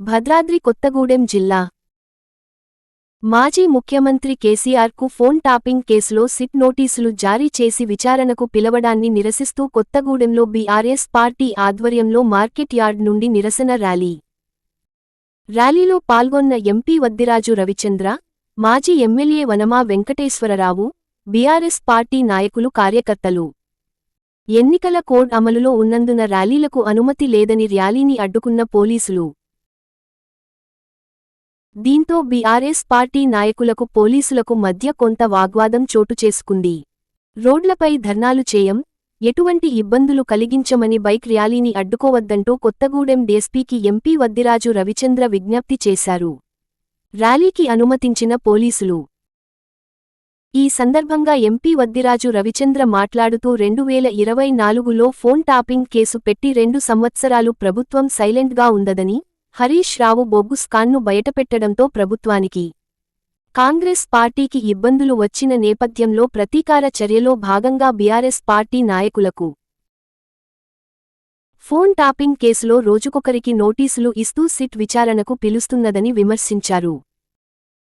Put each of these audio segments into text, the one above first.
భద్రాద్రి కొత్తగూడెం జిల్లా. మాజీ ముఖ్యమంత్రి కేసీఆర్కు ఫోన్ టాపింగ్ కేసులో సిట్ నోటీసులు జారీ చేసి విచారణకు పిలవడాన్ని నిరసిస్తూ కొత్తగూడెంలో బీఆర్ఎస్ పార్టీ ఆధ్వర్యంలో మార్కెట్ యార్డ్ నుండి నిరసన ర్యాలీ. ర్యాలీలో పాల్గొన్న ఎంపీ వద్దిరాజు రవిచంద్ర మాజీ MLA Vanama Venkateswara Rao BRS party నాయకులు కార్యకర్తలు. ఎన్నికల కోడ్ అమలులో ఉన్నందున ర్యాలీలకు అనుమతి లేదని ర్యాలీని అడ్డుకున్న పోలీసులు. దీంతో బీఆర్ఎస్ పార్టీ నాయకులకు పోలీసులకు మధ్య కొంత వాగ్వాదం చోటు చేసుకుంది. రోడ్లపై ధర్నాలు చేయం ఎటువంటి ఇబ్బందులు కలిగించమని బైక్ ర్యాలీని అడ్డుకోవద్దంటూ కొత్తగూడెం డీఎస్పీకి ఎంపీ వద్దిరాజు రవిచంద్ర విజ్ఞప్తి చేశారు. ర్యాలీకి అనుమతించిన పోలీసులు. ఈ సందర్భంగా ఎంపీ వద్దిరాజు రవిచంద్ర మాట్లాడుతూ రెండు వేల ఇరవై నాలుగులో ఫోన్ టాపింగ్ కేసు పెట్టి రెండు సంవత్సరాలు ప్రభుత్వం సైలెంట్గా ఉందదని హరీష్ రావు బొగ్గు స్కాన్ను బయటపెట్టడంతో ప్రభుత్వానికి కాంగ్రెస్ పార్టీకి ఇబ్బందులు వచ్చిన నేపథ్యంలో ప్రతీకార చర్యలో భాగంగా బీఆర్ఎస్ పార్టీ నాయకులకు ఫోన్ టాపింగ్ కేసులో రోజుకొకరికి నోటీసులు ఇస్తూ సిట్ విచారణకు పిలుస్తున్నదని విమర్శించారు.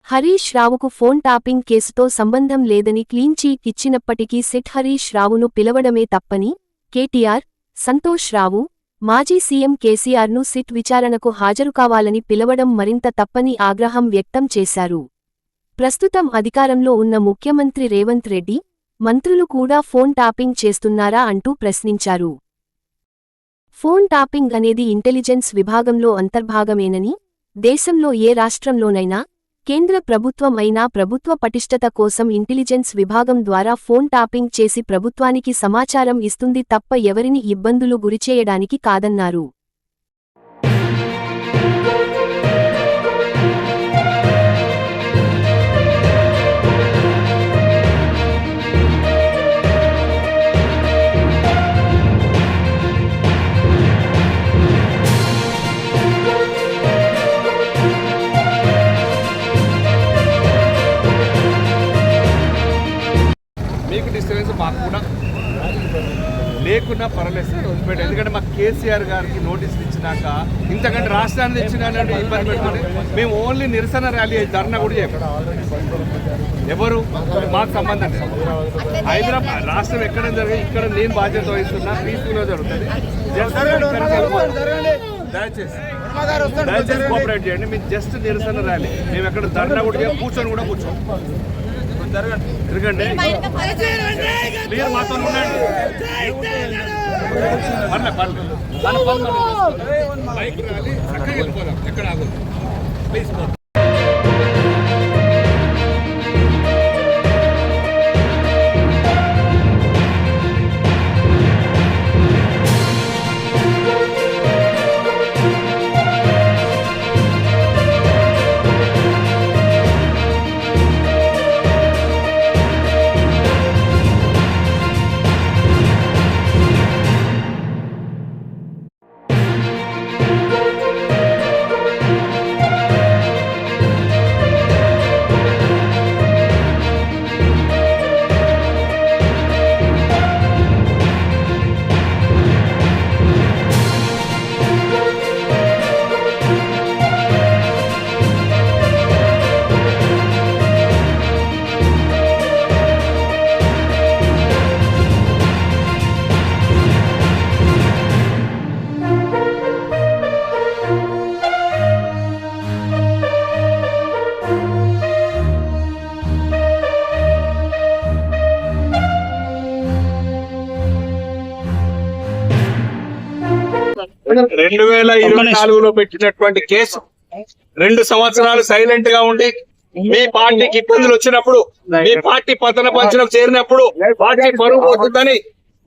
హరీష్ రావుకు ఫోన్ టాపింగ్ కేసుతో సంబంధం లేదని క్లీన్ చీట్ ఇచ్చినప్పటికీ సిట్ హరీష్ రావును పిలవడమే తప్పని కేటీఆర్ సంతోష్ రావు మాజీ సీఎం కేసీఆర్ను సిట్ విచారణకు హాజరు కావాలని పిలవడం మరింత తప్పని ఆగ్రహం వ్యక్తం చేశారు. ప్రస్తుతం అధికారంలో ఉన్న ముఖ్యమంత్రి రేవంత్ రెడ్డి మంత్రులు కూడా ఫోన్ టాపింగ్ చేస్తున్నారా అంటూ ప్రశ్నించారు. ఫోన్ టాపింగ్ అనేది ఇంటెలిజెన్స్ విభాగంలో అంతర్భాగమేనని దేశంలో ఏ రాష్ట్రంలోనైనా కేంద్ర ప్రభుత్వం అయినా ప్రభుత్వ పటిష్టత కోసం ఇంటెలిజెన్స్ విభాగం ద్వారా ఫోన్ టాపింగ్ చేసి ప్రభుత్వానికి సమాచారం ఇస్తుంది తప్ప ఎవరిని ఇబ్బందులు గురిచేయడానికి కాదన్నారు. మీకు కూడా లేకున్నా పర్వాలేదు సార్ వదిలిపెట్టారు ఎందుకంటే మాకు కేసీఆర్ గారికి నోటీసులు ఇచ్చినాక ఇంతకంటే రాష్ట్రాన్ని ఇచ్చినా ఇబ్బంది పెట్టుకుని మేము ఓన్లీ నిరసన ర్యాలీ ధర్నా కూడా చేయం. ఎవరు? మాకు సంబంధం. హైదరాబాద్ రాష్ట్రం ఎక్కడ జరిగి ఇక్కడ నేను బాధ్యత వహిస్తున్నా పీస్ఫుల్గా జరుగుతుంది. దయచేసి. దయచేసి కోఆపరేట్ చేయండి. మీరు జస్ట్ నిరసన ర్యాలీ. మేము ఎక్కడ ధర్నా కూడా చేయం కూర్చొని కూడా కూర్చోం. మీరు మాతో ఉండండి. పర్లే. బైక్ చక్కగా వెళ్ళిపోదాం. ఎక్కడ ఆగొద్దు. ప్లీజ్ రెండు వేల ఇరవై నాలుగులో పెట్టినటువంటి కేసు రెండు సంవత్సరాలు సైలెంట్గా ఉండి మీ పార్టీకి ఇబ్బందులు వచ్చినప్పుడు మీ పార్టీ పతన పంచలకు చేరినప్పుడు పార్టీ పరుగు పోతుందని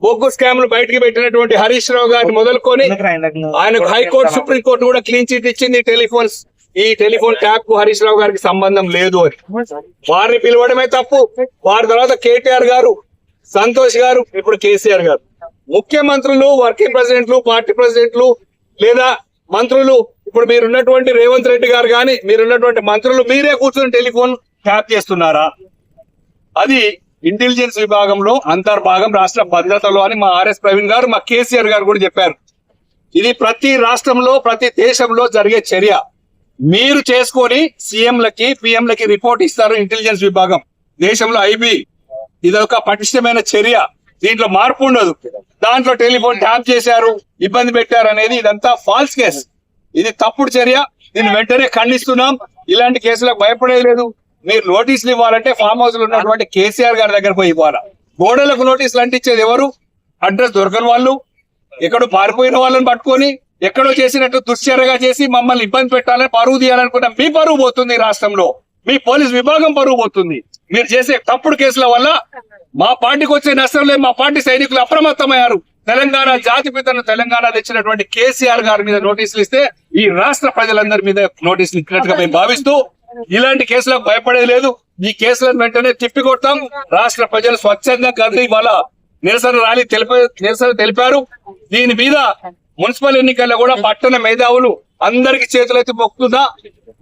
బొగ్గు స్కామ్లు బయటికి పెట్టినటువంటి హరీష్ రావు గారిని మొదలుకొని ఆయనకు హైకోర్టు సుప్రీంకోర్టు కూడా క్లీన్ చిట్ ఇచ్చింది టెలిఫోన్స్. ఈ టెలిఫోన్ ట్యాప్కు హరీష్ రావు గారికి సంబంధం లేదు అని. వారిని పిలవడమే తప్పు. వారి తర్వాత కేటీఆర్ గారు సంతోష్ గారు ఇప్పుడు కేసీఆర్ గారు. ముఖ్యమంత్రులు వర్కింగ్ ప్రెసిడెంట్లు పార్టీ ప్రెసిడెంట్లు లేదా మంత్రులు ఇప్పుడు మీరున్నటువంటి రేవంత్ రెడ్డి గారు కానీ మీరున్నటువంటి మంత్రులు మీరే కూర్చొని టెలిఫోన్ ట్యాప్ చేస్తున్నారా? అది ఇంటెలిజెన్స్ విభాగంలో అంతర్భాగం రాష్ట్ర భద్రతలో అని మా ఆర్ఎస్ ప్రవీణ్ గారు మా కేసీఆర్ గారు కూడా చెప్పారు. ఇది ప్రతి రాష్ట్రంలో ప్రతి దేశంలో జరిగే చర్య. మీరు చేసుకొని సీఎంలకి పిఎంలకి రిపోర్ట్ ఇస్తారు ఇంటెలిజెన్స్ విభాగం. దేశంలో ఐబీ. ఇది ఒక పటిష్టమైన చర్య. దీంట్లో మార్పు ఉండదు. దాంట్లో టెలిఫోన్ ట్యాప్ చేశారు ఇబ్బంది పెట్టారు అనేది ఇదంతా ఫాల్స్ కేసు ఇది తప్పుడు చర్య. దీన్ని వెంటనే ఖండిస్తున్నాం. ఇలాంటి కేసులకు భయపడేది లేదు. మీరు నోటీసులు ఇవ్వాలంటే ఫామ్ హౌస్లో ఉన్నటువంటి కేసీఆర్ గారి దగ్గర పోయి ఇవ్వాలా? గోడలకు నోటీసులు అంటించేది ఎవరు? అడ్రస్ దొరకని వాళ్ళు ఎక్కడో పారిపోయిన వాళ్ళని పట్టుకొని ఎక్కడో చేసినట్టు దుశ్చర్యగా చేసి మమ్మల్ని ఇబ్బంది పెట్టాలని పరువు తీయాలనుకున్న మీ పరువు పోతుంది రాష్ట్రంలో. మీ పోలీస్ విభాగం పరువు పోతుంది. మీరు చేసే తప్పుడు కేసుల వల్ల మా పార్టీకి వచ్చే నష్టం లేదు. మా పార్టీ సైనికులు అప్రమత్తమయ్యారు. తెలంగాణ జాతిపితను తెలంగాణ తెచ్చినటువంటి కేసీఆర్ గారి మీద నోటీసులు ఇస్తే ఈ రాష్ట్ర ప్రజలందరి మీద నోటీసులు ఇచ్చినట్టుగా మేము భావిస్తూ ఇలాంటి కేసులకు భయపడేది లేదు. ఈ కేసులను వెంటనే తిప్పికొడతాం. రాష్ట్ర ప్రజలు స్వచ్ఛంగా కదిలి వాళ్ళ నిరసన ర్యాలీ తెలిప నిరసన తెలిపారు. దీని మీద మున్సిపల్ ఎన్నికల్లో కూడా పట్టణ మేధావులు అందరికి చేతులెత్తి మొక్కుతుందా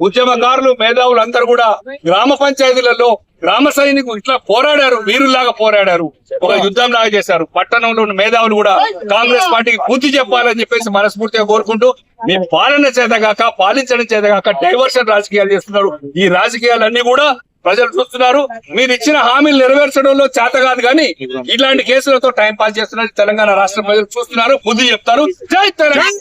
ఉద్యమకారులు మేధావులు అందరూ కూడా గ్రామ పంచాయతీలలో గ్రామ సైనికు ఇట్లా పోరాడారు వీరులాగా పోరాడారు. ఒక యుద్ధం లాగా చేశారు. పట్టణంలో ఉన్న మేధావులు కూడా కాంగ్రెస్ పార్టీకి బుద్ధి చెప్పాలని చెప్పేసి మనస్ఫూర్తిగా కోరుకుంటూ మీ పాలన చేతగాక పాలించడం చేతగాక డైవర్షన్ రాజకీయాలు చేస్తున్నారు. ఈ రాజకీయాలన్నీ కూడా ప్రజలు చూస్తున్నారు. మీరు ఇచ్చిన హామీలు నెరవేర్చడంలో చేత కాదు కానీ ఇలాంటి కేసులతో టైం పాస్ చేస్తున్నారు. తెలంగాణ రాష్ట్ర ప్రజలు చూస్తున్నారు బుద్ధి చెప్తారు. జై తెలంగాణ!